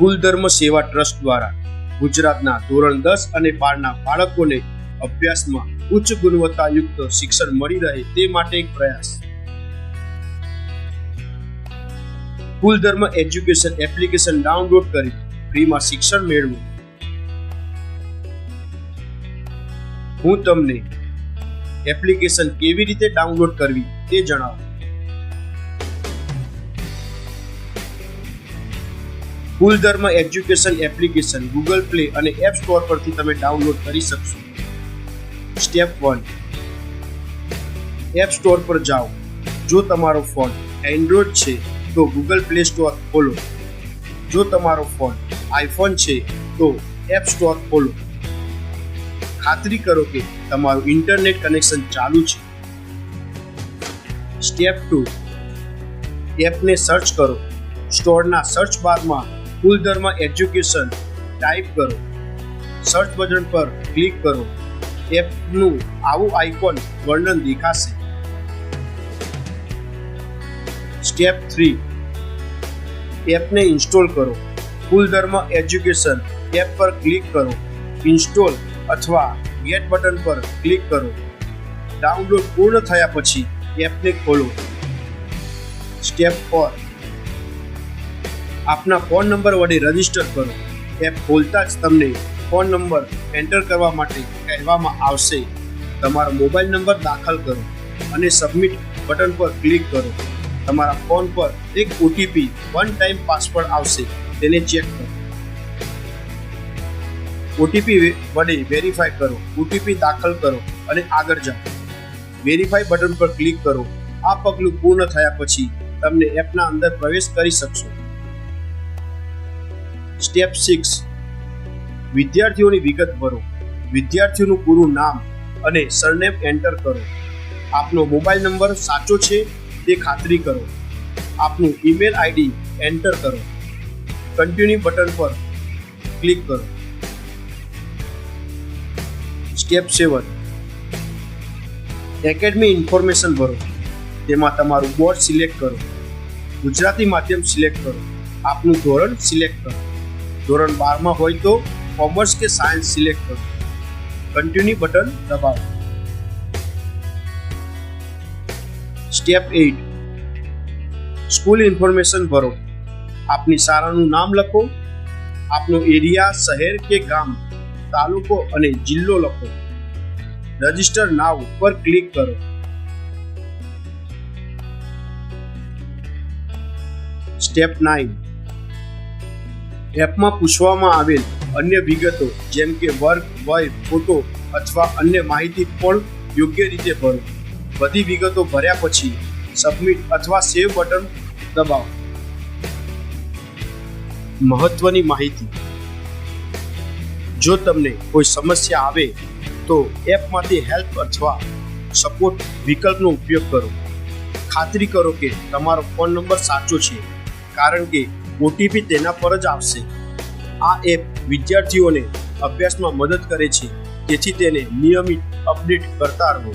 કુલધર્મ સેવા ટ્રસ્ટ દ્વારા ગુજરાતના ધોરણ દસ અને બારના બાળકોને અભ્યાસમાં ઉચ્ચ ગુણવત્તાયુક્ત શિક્ષણ મળી રહે તે માટે એક પ્રયાસ. કુલધર્મ એજ્યુકેશન એપ્લિકેશન ડાઉનલોડ કરી ફ્રીમાં શિક્ષણ મેળવો. હું તમને એપ્લિકેશન કેવી રીતે ડાઉનલોડ કરવી તે જણાવું. Kuldharm education application Google play અને એપ સ્ટોર પરથી તમે ડાઉનલોડ કરી શકશો. સ્ટેપ વન એપ સ્ટોર પર જાઓ. જો તમારો ફોન એન્ડ્રોઇડ છે, તો ગૂગલ પ્લે સ્ટોર ખોલો. જો તમારો ફોન આઈફોન છે, તો એપ સ્ટોર ખોલો. ખાતરી કરો કે તમારું ઇન્ટરનેટ કનેક્શન ચાલુ છે. સ્ટેપ ટુ એપને સર્ચ કરો. સ્ટોરના સર્ચ બારમાં કુલધર્મ એજ્યુકેશન ટાઈપ કરો. સર્ચ બટન પર ક્લિક કરો. એપનું આવું આઇકોન વર્ણન દેખાશે. Step three. એપને ઇન્સ્ટોલ કરો. કુલધર્મ એજ્યુકેશન એપ પર ક્લિક કરો. ઇન્સ્ટોલ અથવા ગેટ બટન પર ક્લિક કરો. ડાઉનલોડ પૂર્ણ થયા પછી એપને ખોલો. Step four. આપના ફોન નંબર વડે રજિસ્ટર કરો. એપ ખોલતા જ તમને ફોન નંબર એન્ટર કરવા માટે કહેવામાં આવશે. તમારો મોબાઈલ નંબર દાખલ કરો અને સબમિટ બટન પર ક્લિક કરો. તમારા ફોન પર એક ઓટીપી વન ટાઈમ પાસવર્ડ આવશે, તેને ચેક કરો. ઓટીપી વડે વેરીફાઈ કરો. ઓટીપી દાખલ કરો અને આગળ જાઓ. વેરીફાઈ બટન પર ક્લિક કરો. આ પગલું પૂર્ણ થયા પછી તમને એપના અંદર પ્રવેશ કરી શકશો. Step six. વિદ્યાર્થીઓની વિગત ભરો. વિદ્યાર્થીઓનું પૂરું નામ અને સરનેમ એન્ટર કરો. આપનો મોબાઈલ નંબર સાચો છે તે ખાતરી કરો. આપનું ઈમેલ આઈડી એન્ટર કરો. કન્ટિન્યુ બટન પર ક્લિક કરો. Step seven. એકેડમી ઇન્ફોર્મેશન ભરો. તેમાં તમારું બોર્ડ સિલેક્ટ કરો. ગુજરાતી માધ્યમ સિલેક્ટ કરો. આપનું ધોરણ સિલેક્ટ કરો. ધોરણ બારમાં હોય તો કોમર્સ કે સાયન્સ સિલેક્ટ કરો. કન્ટિન્યુ બટન દબાવો. સ્ટેપ એઇટ સ્કૂલ ઇન્ફોર્મેશન ભરો. આપની શાળાનું નામ લખો. આપનો એરિયા શહેર કે ગામ, તાલુકો અને જિલ્લો લખો. રજિસ્ટર નાવ પર ક્લિક કરો. સ્ટેપ નાઇન એપમાં પૂછવામાં આવેલ અન્ય વિગતો જેમ કે વર્ગ, વય, ફોટો અથવા અન્ય માહિતી પણ યોગ્ય રીતે ભરો. બધી વિગતો ભર્યા પછી સબમિટ અથવા સેવ બટન દબાવો. મહત્વની માહિતી. જો તમને કોઈ સમસ્યા આવે તો એપમાંથી હેલ્પ અથવા સપોર્ટ વિકલ્પનો ઉપયોગ કરો. ખાતરી કરો કે તમારો ફોન નંબર સાચો છે, કારણ કે ઓટીપી તેના પર જ આવશે. આ એપ વિદ્યાર્થીઓને અભ્યાસમાં મદદ કરે છે. તેથી તેને નિયમિત અપડેટ કરતા રહો.